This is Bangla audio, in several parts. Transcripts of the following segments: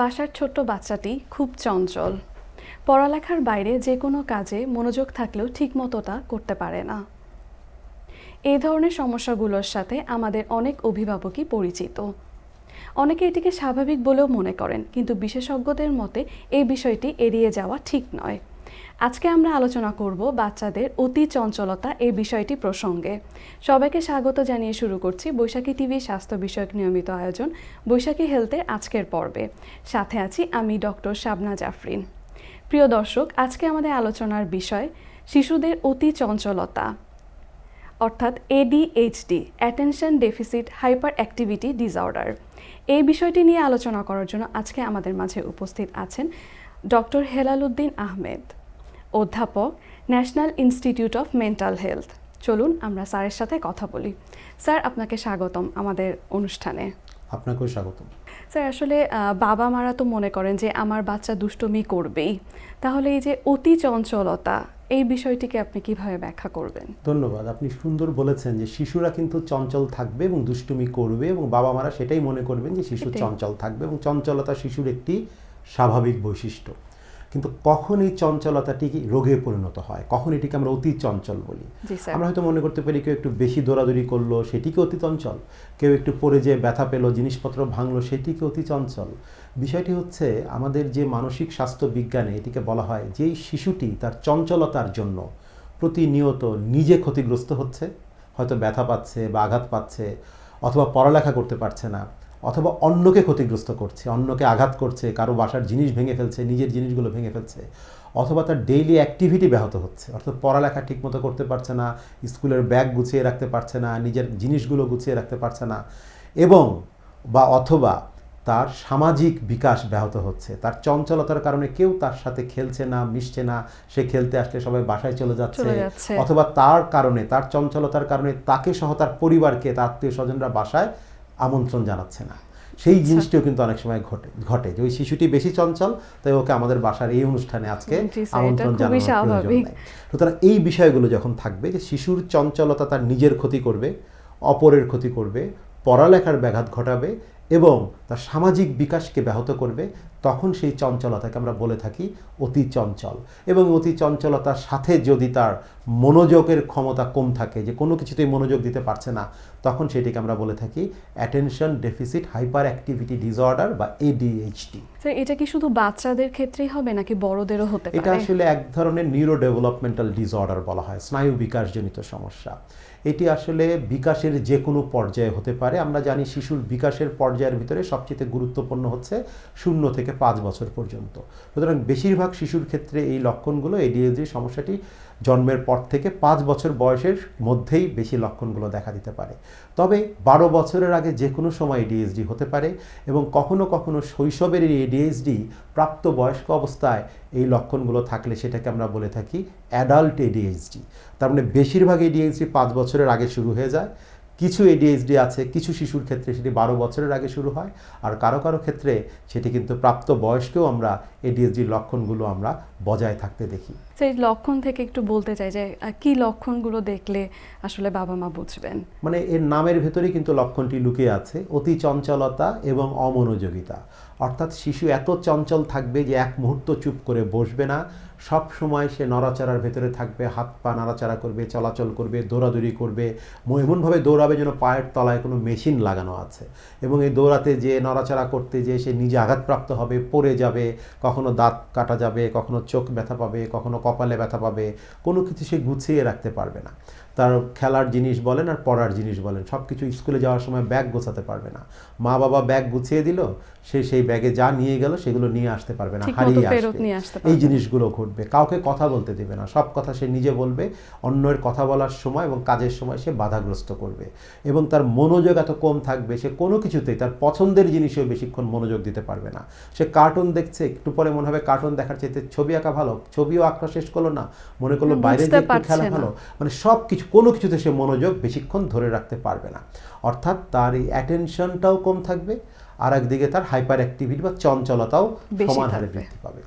বাসার ছোট্ট বাচ্চাটি খুব চঞ্চল। পড়ালেখার বাইরে যে কোনো কাজে মনোযোগ থাকলেও ঠিকমতো তা করতে পারে না। এই ধরনের সমস্যাগুলোর সাথে আমাদের অনেক অভিভাবকই পরিচিত। অনেকে এটিকে স্বাভাবিক বলেও মনে করেন, কিন্তু বিশেষজ্ঞদের মতে এই বিষয়টি এড়িয়ে যাওয়া ঠিক নয়। আজকে আমরা আলোচনা করব বাচ্চাদের অতি চঞ্চলতা এই বিষয়টি প্রসঙ্গে। সবাইকে স্বাগত জানিয়ে শুরু করছি বৈশাখী টিভি স্বাস্থ্য বিষয়ক নিয়মিত আয়োজন বৈশাখী হেলথের আজকের পর্বে। সাথে আছি আমি ডক্টর শাবনা জাফরিন। প্রিয় দর্শক, আজকে আমাদের আলোচনার বিষয় শিশুদের অতি চঞ্চলতা। অর্থাৎ ADHD attention deficit hyper activity disorder এই বিষয়টি নিয়ে আলোচনা করার জন্য আজকে আমাদের মাঝে উপস্থিত আছেন ডক্টর হেলালুদ্দিন আহমেদ। অধ্যাপক national institute of mental health চলুন আমরা স্যারের সাথে কথা বলি। স্যার আপনাকে স্বাগতম আমাদের অনুষ্ঠানে। আপনাকেও স্বাগতম। স্যার আসলে বাবা মারা তো মনে করেন যে আমার বাচ্চা দুষ্টুমি করবেই। তাহলে এই যে অতি চঞ্চলতা এই বিষয়টিকে আপনি কীভাবে ব্যাখ্যা করবেন? ধন্যবাদ। আপনি সুন্দর বলেছেন যে শিশুরা কিন্তু চঞ্চল থাকবে এবং দুষ্টুমি করবে এবং বাবা মারা সেটাই মনে করবেন যে শিশু চঞ্চল থাকবে এবং চঞ্চলতা শিশুর একটি স্বাভাবিক বৈশিষ্ট্য। কিন্তু কখন এই চঞ্চলতাটি রোগে পরিণত হয়। কখন এটিকে আমরা অতি চঞ্চল বলি। আমরা হয়তো মনে করতে পারি কেউ একটু বেশি দৌড়াদৌড়ি করল সেটিকে অতি চঞ্চল। কেউ একটু পড়ে যে ব্যথা পেল জিনিসপত্র ভাঙলো সেটিকে অতি চঞ্চল। বিষয়টি হচ্ছে আমাদের যে মানসিক স্বাস্থ্য বিজ্ঞানে এটিকে বলা হয় যেই শিশুটি তার চঞ্চলতার জন্য প্রতিনিয়ত নিজে ক্ষতিগ্রস্ত হচ্ছে হয়তো ব্যথা পাচ্ছে বা আঘাত পাচ্ছে অথবা পড়ালেখা করতে পারছে না। অথবা অন্যকে ক্ষতিগ্রস্ত করছে অন্যকে আঘাত করছে কারও বাসার জিনিস ভেঙে ফেলছে নিজের জিনিসগুলো ভেঙে ফেলছে অথবা তার ডেইলি অ্যাক্টিভিটি ব্যাহত হচ্ছে অর্থাৎ পড়ালেখা ঠিকমতো করতে পারছে না স্কুলের ব্যাগ গুছিয়ে রাখতে পারছে না নিজের জিনিসগুলো গুছিয়ে রাখতে পারছে না এবং বা অথবা তার সামাজিক বিকাশ ব্যাহত হচ্ছে তার চঞ্চলতার কারণে কেউ তার সাথে খেলছে না মিশছে না সে খেলতে আসলে সবাই বাসায় চলে যাচ্ছে। অথবা তার কারণে তার চঞ্চলতার কারণে তাকে সহ তার পরিবারকে তার আত্মীয় স্বজনরা বাসায় আমন্ত্রণ জানাচ্ছে না। সেই জিনিসটিও কিন্তু অনেক সময় ঘটে ঘটে যে ওই শিশুটি বেশি চঞ্চল তাই ওকে আমাদের বাসার এই অনুষ্ঠানে আজকে আমন্ত্রণ জানানোর প্রয়োজন নেই। সুতরাং এই বিষয়গুলো যখন থাকবে যে শিশুর চঞ্চলতা তার নিজের ক্ষতি করবে অপরের ক্ষতি করবে পড়ালেখার ব্যাঘাত ঘটাবে এবং তার সামাজিক বিকাশকে ব্যাহত করবে তখন সেই চঞ্চলতাকে আমরা বলে থাকি অতি চঞ্চল। এবং অতি চঞ্চলতার সাথে যদি তার মনোযোগের ক্ষমতা কম থাকে যে কোনো কিছুতেই মনোযোগ দিতে পারছে না তখন সেটিকে আমরা বলে থাকি attention deficit hyper activity disorder বা এডিএইচডি স্যার এটা কি শুধু বাচ্চাদের ক্ষেত্রেই হবে নাকি বড়দেরও হতে পারে? এটা আসলে এক ধরনের নিউরো ডেভেলপমেন্টাল ডিসঅর্ডার বলা হয় স্নায়ু বিকাশজনিত সমস্যা। এটি আসলে বিকাশের যে কোনো পর্যায়ে হতে পারে। আমরা জানি শিশুর বিকাশের পর্যায়ের ভিতরে সবচেয়ে গুরুত্বপূর্ণ হচ্ছে শূন্য থেকে পাঁচ বছর পর্যন্ত। সুতরাং বেশিরভাগ শিশুর ক্ষেত্রে এই লক্ষণগুলো এডিএসডি সমস্যাটি, জন্মের পর থেকে পাঁচ বছর বয়সের মধ্যেই বেশি লক্ষণগুলো দেখা দিতে পারে। তবে বারো বছরের আগে যে কোনো সময় এডিএসডি হতে পারে এবং কখনো কখনো শৈশবের এই এডিএসডি প্রাপ্ত বয়স্ক অবস্থায় এই লক্ষণগুলো থাকলে সেটাকে আমরা বলে থাকি অ্যাডাল্ট এডিএইচডি তার মানে বেশিরভাগ এডিএইচডি পাঁচ বছরের আগে শুরু হয়ে যায় কিছু এডিএইচডি আছে কিছু শিশুর ক্ষেত্রে সেটি বারো বছরের আগে শুরু হয় আর কারও কারও ক্ষেত্রে সেটি কিন্তু প্রাপ্ত বয়স্কেও আমরা এডিএইচডির লক্ষণগুলো আমরা বজায় থাকতে দেখি। সেই লক্ষণ থেকে একটু বলতে চাই যে কি লক্ষণগুলো দেখলে আসলে বাবা মা বুঝবেন? মানে এর নামের ভেতরেই কিন্তু লক্ষণটি লুকিয়ে আছে অতি চঞ্চলতা এবং অমনোযোগিতা। অর্থাৎ শিশু এত চঞ্চল থাকবে যে এক মুহূর্ত চুপ করে বসবে না সব সময় সে নড়াচড়ার ভেতরে থাকবে, হাত পা নাড়াচাড়া করবে, চলাচল করবে, দৌড়াদৌড়ি করবে এমনভাবে দৌড়াবে যেন পায়ের তলায় কোনো মেশিন লাগানো আছে। এবং এই দৌড়াতে যে নড়াচড়া করতে যে সে নিজে আঘাতপ্রাপ্ত হবে, পড়ে যাবে, কখনো দাঁত কাটা যাবে, কখনো চোখ ব্যথা পাবে, কখনো কপালে ব্যথা পাবে, কোনো কিছু সে গুছিয়ে রাখতে পারবে না। তার খেলার জিনিস বলেন আর পড়ার জিনিস বলেন সব কিছু স্কুলে যাওয়ার সময় ব্যাগ গোছাতে পারবে না। মা বাবা ব্যাগ গুছিয়ে দিল সে সেই ব্যাগে যা নিয়ে গেল সেগুলো নিয়ে আসতে পারবে না হারিয়ে আসবে। এই জিনিসগুলো ঘটবে কাউকে কথা বলতে দেবে না সব কথা সে নিজে বলবে অন্যের কথা বলার সময় এবং কাজের সময় সে বাধাগ্রস্ত করবে। এবং তার মনোযোগ এত কম থাকবে সে কোনো কিছুতেই তার পছন্দের জিনিসেও বেশিক্ষণ মনোযোগ দিতে পারবে না। সে কার্টুন দেখছে একটু পরে মনে হবে কার্টুন দেখার চাইতে ছবি আঁকা ভালো ছবিও আঁকা শেষ করল না মনে করল বাইরে খেলা ভালো মানে সব কিছু কোনো কিছুতে সে মনোযোগ বেশিক্ষণ ধরে রাখতে পারবে না। অর্থাৎ তার এই অ্যাটেনশনটাও কম থাকবে আর একদিকে তার হাইপার অ্যাক্টিভিটি বা চঞ্চলতাও সমান হারে বৃদ্ধি পাবে।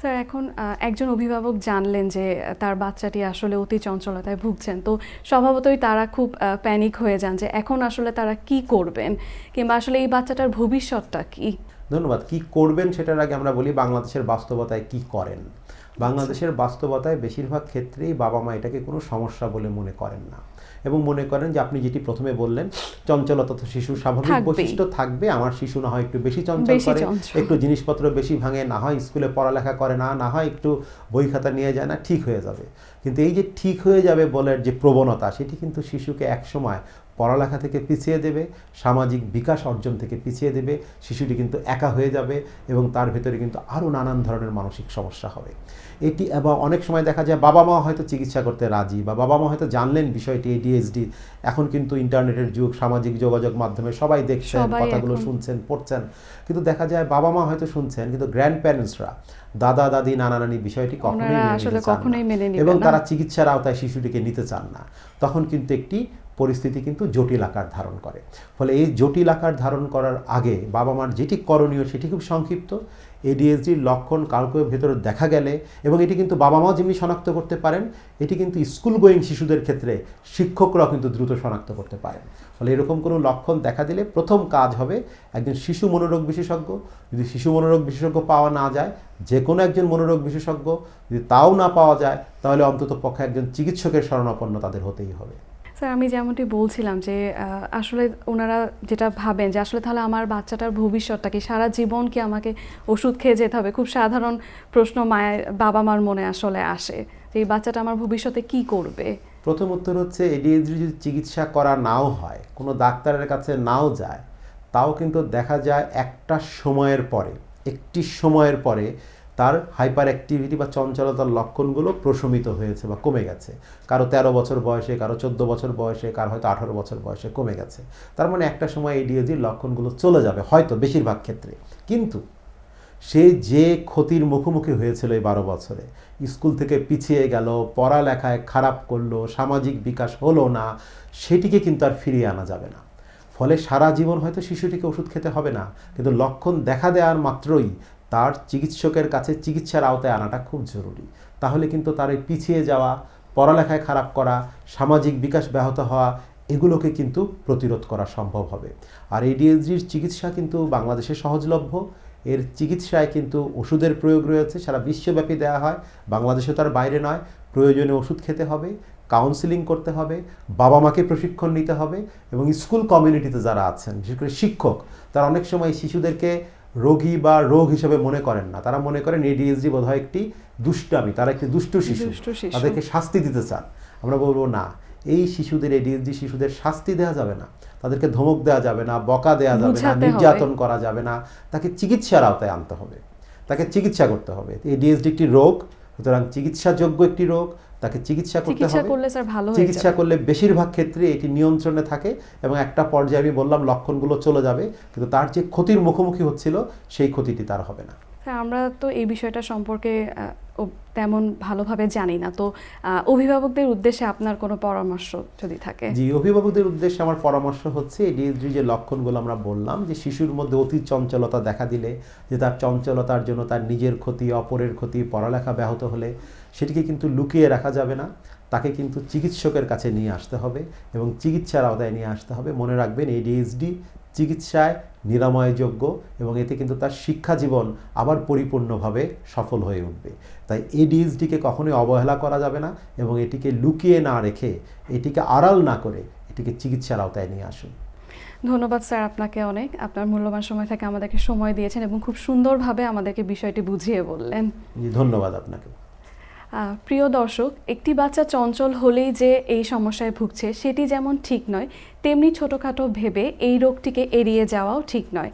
স্যার এখন একজন অভিভাবক জানলেন যে তার বাচ্চাটি আসলে অতি চঞ্চলতায় ভুগছেন। তো স্বভাবতই তারা খুব প্যানিক হয়ে যান যে এখন আসলে তারা কি করবেন? কিংবা আসলে এই বাচ্চাটার ভবিষ্যৎটা কি? ধন্যবাদ। কি করবেন সেটার আগে আমরা বলি বাংলাদেশের বাস্তবতায় কি করেন? বাংলাদেশের বাস্তবতায় বেশিরভাগ ক্ষেত্রেই বাবা মা এটাকে কোনো সমস্যা বলে মনে করেন না। এবং মনে করেন যে আপনি যেটি প্রথমে বললেন চঞ্চলতা তো শিশুর স্বাভাবিক বৈশিষ্ট্য থাকবে। আমার শিশু না হয় একটু বেশি চঞ্চল করে একটু জিনিসপত্র বেশি ভাঙে না হয় স্কুলে পড়ালেখা করে না না হয় একটু বই খাতা নিয়ে যায় না ঠিক হয়ে যাবে। কিন্তু এই যে ঠিক হয়ে যাবে বলার যে প্রবণতা সেটি কিন্তু শিশুকে একসময় পড়ালেখা থেকে পিছিয়ে দেবে সামাজিক বিকাশ অর্জন থেকে পিছিয়ে দেবে শিশুটি কিন্তু একা হয়ে যাবে এবং তার ভেতরে কিন্তু আরও নানান ধরনের মানসিক সমস্যা হবে। এটি এবং অনেক সময় দেখা যায় বাবা মা হয়তো চিকিৎসা করতে রাজি বা বাবা মা হয়তো জানলেন বিষয়টি এডিএসডি এখন কিন্তু ইন্টারনেটের যুগ সামাজিক যোগাযোগ মাধ্যমে সবাই দেখছেন কথাগুলো শুনছেন পড়ছেন। কিন্তু দেখা যায় বাবা মা হয়তো শুনছেন কিন্তু গ্র্যান্ড প্যারেন্টসরা দাদা দাদি নানা নানি বিষয়টি কখনোই কখনোই মেনে এবং তারা চিকিৎসার আওতায় শিশুটিকে নিতে চান না। তখন কিন্তু একটি পরিস্থিতি কিন্তু জটিল আকার ধারণ করে। ফলে এই জটিল আকার ধারণ করার আগে বাবা মার যেটি করণীয় সেটি খুব সংক্ষিপ্ত। এডিএসডির লক্ষণ কাউকে ভেতরে দেখা গেলে এবং এটি কিন্তু বাবা মাও যেমনি শনাক্ত করতে পারেন, এটি কিন্তু স্কুল গোয়িং শিশুদের ক্ষেত্রে শিক্ষকরাও কিন্তু দ্রুত শনাক্ত করতে পারেন। ফলে এরকম কোনো লক্ষণ দেখা দিলে প্রথম কাজ হবে একজন শিশু মনোরোগ বিশেষজ্ঞ। যদি শিশু মনোরোগ বিশেষজ্ঞ পাওয়া না যায় যে কোনো একজন মনোরোগ বিশেষজ্ঞ যদি তাও না পাওয়া যায়, তাহলে অন্তত পক্ষে একজন চিকিৎসকের শরণাপন্ন তাদের হতেই হবে। স্যার, আমি যেমনটি বলছিলাম যে আসলে ওনারা যেটা ভাবেন যে, আসলে তাহলে আমার বাচ্চাটার ভবিষ্যৎটা কি? সারা জীবন কি আমাকে ওষুধ খেয়ে যেতে হবে? খুব সাধারণ প্রশ্ন মায়ের বাবা মার মনে আসলে আসে যে, এই বাচ্চাটা আমার ভবিষ্যতে কি করবে? প্রথম উত্তর হচ্ছে এডিএসডি যদি চিকিৎসা করা নাও হয়, কোনো ডাক্তারের কাছে নাও যায়, তাও কিন্তু দেখা যায় একটা সময়ের পরে, একটি সময়ের পরে তার হাইপার অ্যাক্টিভিটি বা চঞ্চলতার লক্ষণগুলো প্রশমিত হয়েছে বা কমে গেছে। কারও তেরো বছর বয়সে, কারও চোদ্দ বছর বয়সে, কারও হয়তো আঠারো বছর বয়সে কমে গেছে। তার মানে একটা সময় এডিএসডির লক্ষণগুলো চলে যাবে হয়তো বেশিরভাগ ক্ষেত্রে। কিন্তু সে যে ক্ষতির মুখোমুখি হয়েছিল এই বারো বছরে, স্কুল থেকে পিছিয়ে গেল, পড়ালেখায় খারাপ করল, সামাজিক বিকাশ হলো না, সেটিকে কিন্তু আর ফিরিয়ে আনা যাবে না। ফলে সারা জীবন হয়তো শিশুটিকে ওষুধ খেতে হবে না, কিন্তু লক্ষণ দেখা দেওয়ার মাত্রই তার চিকিৎসকের কাছে চিকিৎসার আওতায় আনাটা খুব জরুরি। তাহলে কিন্তু তার এই পিছিয়ে যাওয়া, পড়ালেখায় খারাপ করা, সামাজিক বিকাশ ব্যাহত হওয়া, এগুলোকে কিন্তু প্রতিরোধ করা সম্ভব হবে। আর এডিএসডির চিকিৎসা কিন্তু বাংলাদেশে সহজলভ্য। এর চিকিৎসায় কিন্তু ওষুধের প্রয়োগ রয়েছে, সারা বিশ্বব্যাপী দেওয়া হয়। বাংলাদেশে তার বাইরে নয়, প্রয়োজনে ওষুধ খেতে হবে কাউন্সিলিং করতে হবে, বাবা মাকে প্রশিক্ষণ নিতে হবে এবং স্কুল কমিউনিটিতে যারা আছেন, বিশেষ করে শিক্ষক, তারা অনেক সময় শিশুদেরকে রোগী বা রোগ হিসেবে মনে করেন না। তারা মনে করেন এডিএসডি বোধ হয় একটি দুষ্টামি তারা একটি দুষ্ট শিশু। তাদেরকে শাস্তি দিতে চান। আমরা বলব না এই শিশুদের এডিএসডি শিশুদের শাস্তি দেওয়া যাবে না। তাদেরকে ধমক দেওয়া যাবে না বকা দেওয়া যাবে না নির্যাতন করা যাবে না। তাকে চিকিৎসার আওতায় আনতে হবে। তাকে চিকিৎসা করতে হবে। এডিএসডি একটি রোগ সুতরাং চিকিৎসাযোগ্য একটি রোগ তাকে চিকিৎসা করতে চিকিৎসা হবে। করলে স্যার ভালো চিকিৎসা করলে বেশিরভাগ ক্ষেত্রে এটি নিয়ন্ত্রণে থাকে এবং একটা পর্যায়ে আমি বললাম লক্ষণগুলো চলে যাবে কিন্তু তার যে ক্ষতির মুখোমুখি হচ্ছিল সেই ক্ষতিটি তার হবে না। স্যার আমরা তো এই বিষয়টা সম্পর্কে তেমন ভালোভাবে জানি না। তো অভিভাবকদের উদ্দেশ্যে আপনার কোনো পরামর্শ যদি থাকে। জি, অভিভাবকদের উদ্দেশ্যে আমার পরামর্শ হচ্ছে এডিএসডি যে লক্ষণগুলো আমরা বললাম, যে, শিশুর মধ্যে অতি চঞ্চলতা দেখা দিলে, যে, তার চঞ্চলতার জন্য তার নিজের ক্ষতি, অপরের ক্ষতি, পড়ালেখা ব্যাহত হলে, সেটিকে কিন্তু লুকিয়ে রাখা যাবে না। তাকে কিন্তু চিকিৎসকের কাছে নিয়ে আসতে হবে এবং চিকিৎসার আওতায় নিয়ে আসতে হবে। মনে রাখবেন এই এডিএসডি চিকিৎসায় নিরাময়যোগ্য এবং এতে কিন্তু তার শিক্ষা জীবন আবার পরিপূর্ণভাবে সফল হয়ে উঠবে। তাই এডিএসডিকে কখনোই অবহেলা করা যাবে না এবং এটিকে লুকিয়ে না রেখে এটিকে আড়াল না করে এটিকে চিকিৎসার আওতায় নিয়ে আসুন। ধন্যবাদ স্যার আপনাকে অনেক। আপনার মূল্যবান সময় থেকে আমাদেরকে সময় দিয়েছেন এবং খুব সুন্দরভাবে আমাদেরকে বিষয়টি বুঝিয়ে বললেন। ধন্যবাদ আপনাকে প্রিয় দর্শক, একটি বাচ্চা চঞ্চল হলেই যে এই সমস্যায় ভুগছে, সেটি যেমন ঠিক নয়, তেমনি ছোটোখাটো ভেবে এই রোগটিকে এড়িয়ে যাওয়াও ঠিক নয়।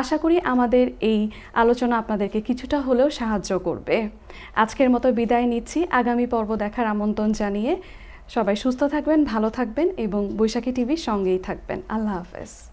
আশা করি আমাদের এই আলোচনা আপনাদেরকে কিছুটা হলেও সাহায্য করবে। আজকের মতো বিদায় নিচ্ছি। আগামী পর্ব দেখার আমন্ত্রণ জানিয়ে সবাই সুস্থ থাকবেন, ভালো থাকবেন এবং বৈশাখী টিভির সঙ্গেই থাকবেন। আল্লাহ হাফেজ।